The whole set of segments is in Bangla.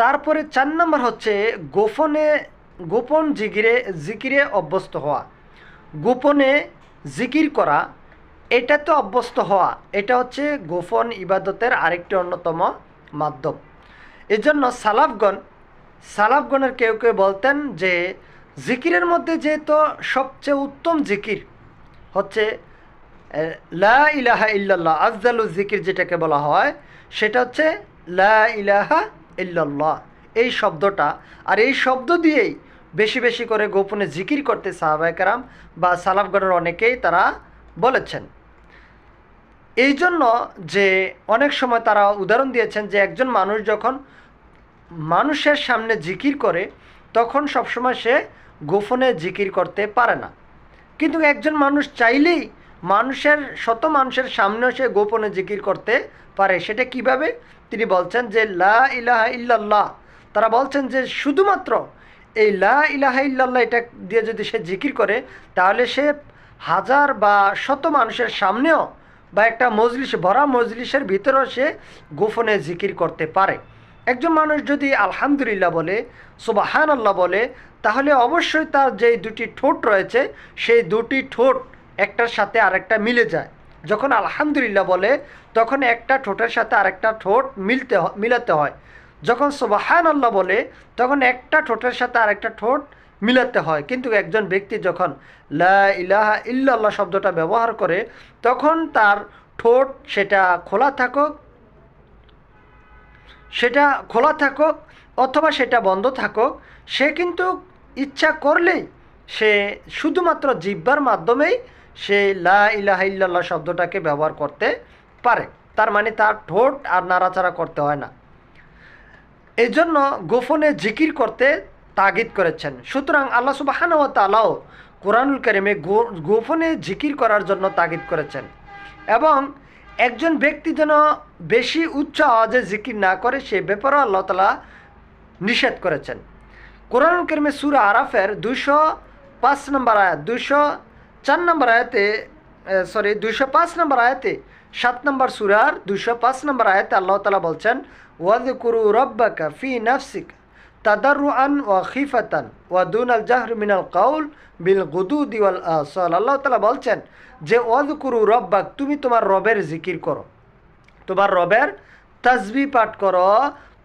তারপরে চার নম্বর হচ্ছে গোপনে, গোপন জিকিরে জিকিরে অভ্যস্ত হওয়া। গোপনে জিকির করা এটা তো অভ্যস্ত হওয়া, এটা হচ্ছে গোপন ইবাদতের আরেকটি অন্যতম মাধ্যম। এজন্য সালাফগণ, সালাফগণের কেউ কেউ বলতেন যে, জিকিরের মধ্যে যেহেতু সবচেয়ে উত্তম জিকির হচ্ছে লা ইলাহা ইল্লাল্লাহ, আফজালু জিকির যেটাকে বলা হয়, সেটা হচ্ছে লা ইলাহা ইল্লাল্লাহ। এই শব্দটা আর এই শব্দ দিয়েই বেশি বেশি করে গোপনে জিকির করতে সাহাবায়কারাম বা সালাফগণের অনেকেই তারা বলেছেন। এই জন্য যে অনেক সময় তারা উদাহরণ দিয়েছেন যে একজন মানুষ যখন মানুষের সামনে জিকির করে, তখন সবসময় সে গোপনে জিকির করতে পারে না। কিন্তু একজন মানুষ চাইলেই মানুষের, শত মানুষের সামনেও সে গোপনে জিকির করতে পারে। সেটা কীভাবে? তিনি বলছেন যে, লা ইলাহা ইল্লাল্লাহ। তারা বলছেন যে, শুধুমাত্র এই লা ইলাহা ইল্লাল্লাহ এটা দিয়ে যদি সে জিকির করে, তাহলে সে হাজার বা শত মানুষের সামনেও বা একটা মজলিস, ভরা মজলিসের ভিতরেও সে গোপনে জিকির করতে পারে। একজন মানুষ যদি আলহামদুলিল্লাহ বলে সুবাহান আল্লাহ বলে, তাহলে অবশ্যই তার যে দুটি ঠোঁট রয়েছে, সেই দুটি ঠোঁট একটার সাথে আরেকটা মিলে যায়। যখন আলহামদুলিল্লাহ বলে, তখন একটা ঠোঁটের সাথে আরেকটা ঠোঁট মিলতে মিলাতে হয়। যখন সুবাহান আল্লাহ বলে, তখন একটা ঠোঁটের সাথে আরেকটা ঠোঁট মিলাতে হয়। কিন্তু একজন ব্যক্তি যখন লা ইলাহা ইল্লাল্লাহ শব্দটা ব্যবহার করে, তখন তার ঠোঁট সেটা খোলা থাকুক, সেটা খোলা থাকুক অথবা সেটা বন্ধ থাকুক, সে কিন্তু ইচ্ছা করলেই সে শুধুমাত্র জিব্বার মাধ্যমেই সে লা ইলাহা ইল্লাল্লাহ শব্দটাকে ব্যবহার করতে পারে। তার মানে তার ঠোঁট আর নাড়াচাড়া করতে হয় না। এই জন্য গোপনে জিকির করতে তাগিদ করেছেন। সুতরাং আল্লাহ সুবাহান তালাও কোরআনুল কারিমে গোপনে জিকির করার জন্য তাগিদ করেছেন। এবং একজন ব্যক্তি যেন বেশি উচ্চ আওয়াজে জিকির না করে, সে ব্যাপারেও আল্লাহ তালা নিষেধ করেছেন। কোরআন কেরমে সুরা আরাফের দুশো পাঁচ নম্বর আয়াত দুশো চার নম্বর আয়াতে সরি দুশো পাঁচ নম্বর আয়াতে, সাত নম্বর সুরার দুশো পাঁচ নম্বর আয়াতে আল্লাহ তালা বলছেন ওয়াদ কুরু রব্বাকা ফি নাফসিক তাদারুআন ওয়া খিফাতান ওয়া দুন আল জাহর মিনাল কাউল বিল গুদু দিওয়াল আসল। আল্লাহ তালা বলছেন যে ওয়াদ কুরু রব্বাক, তুমি তোমার রবের জিকির করো। তোমার রবের তাজবি পাঠ করো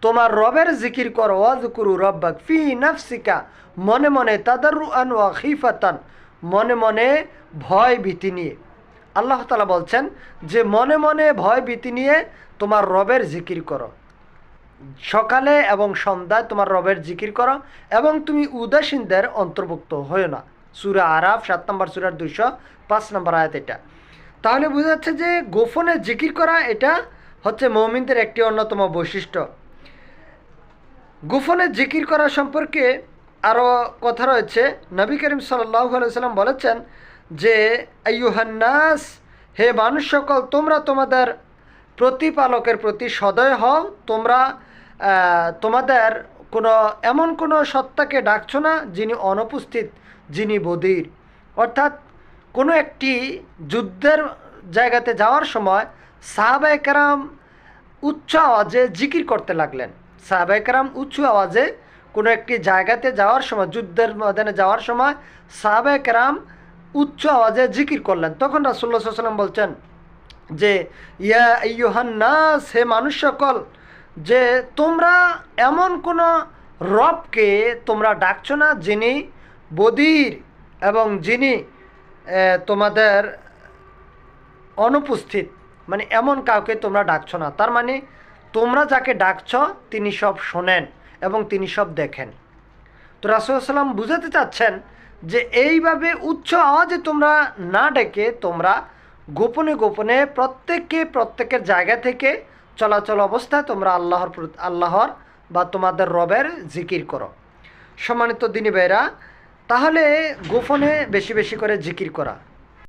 তোমার রবের জিকির করো, ওয়াজকুরু রব্বাক ফি নাফসিকা। মনে মনে তাদারু আন খিফাতান, মনে মনে ভয় ভীতি নিয়ে। আল্লাহ তালা বলছেন যে, মনে মনে ভয় ভীতি নিয়ে তোমার রবের জিকির করো। সকালে এবং সন্ধ্যায় তোমার রবের জিকির করো এবং তুমি উদাসীনদের অন্তর্ভুক্ত হয়েও না। সুরা আরাফ, সাত নম্বর সুরার দুইশো পাঁচ নম্বর আয়াত এটা। তাহলে বোঝা যাচ্ছে যে, গোপনে জিকির করা এটা হচ্ছে মৌমিনদের একটি অন্যতম বৈশিষ্ট্য। গোপনে জিকির করা সম্পর্কে আরও কথা রয়েছে। নবী করিম সাল্লাম বলেছেন যে, আইয়ুহান্নাস, হে মানুষ সকল, তোমরা তোমাদের প্রতিপালকের প্রতি সদয় হও। তোমরা তোমাদের কোনো, এমন কোনো সত্তাকে ডাকছো না যিনি অনুপস্থিত, যিনি বধির। অর্থাৎ কোনো একটি যুদ্ধের জায়গাতে যাওয়ার সময় সাহাবায়কেরাম উচ্চ আওয়াজে জিকির করতে লাগলেন। সাহাবাইকরাম উচ্চ আওয়াজে কোনো একটি জায়গাতে যাওয়ার সময়, যুদ্ধের ময়দানে যাওয়ার সময় সাহাবাইকরাম উচ্চ আওয়াজে জিকির করলেন। তখন রাসুল্লাহ সাল্লাম বলছেন যে, ইয়া ইয়োহান নাস, হে মানুষ সকল যে তোমরা এমন কোনো রবকে তোমরা ডাকছো না যিনি বদির এবং যিনি তোমাদের অনুপস্থিত। মানে এমন কাউকে তোমরা ডাকছো না। তার মানে তোমরা যাকে ডাকছ, তিনি সব শোনেন এবং তিনি সব দেখেন। তো রাসুলাম বুঝাতে চাচ্ছেন যে এইভাবে উচ্চ আওয়াজে তোমরা না ডেকে তোমরা গোপনে গোপনে প্রত্যেককে প্রত্যেকের জায়গা থেকে চলাচল অবস্থায় তোমরা আল্লাহর আল্লাহর বা তোমাদের রবের জিকির করো। সম্মানিত দিনী ভাইরা তাহলে গোপনে বেশি বেশি করে জিকির করা।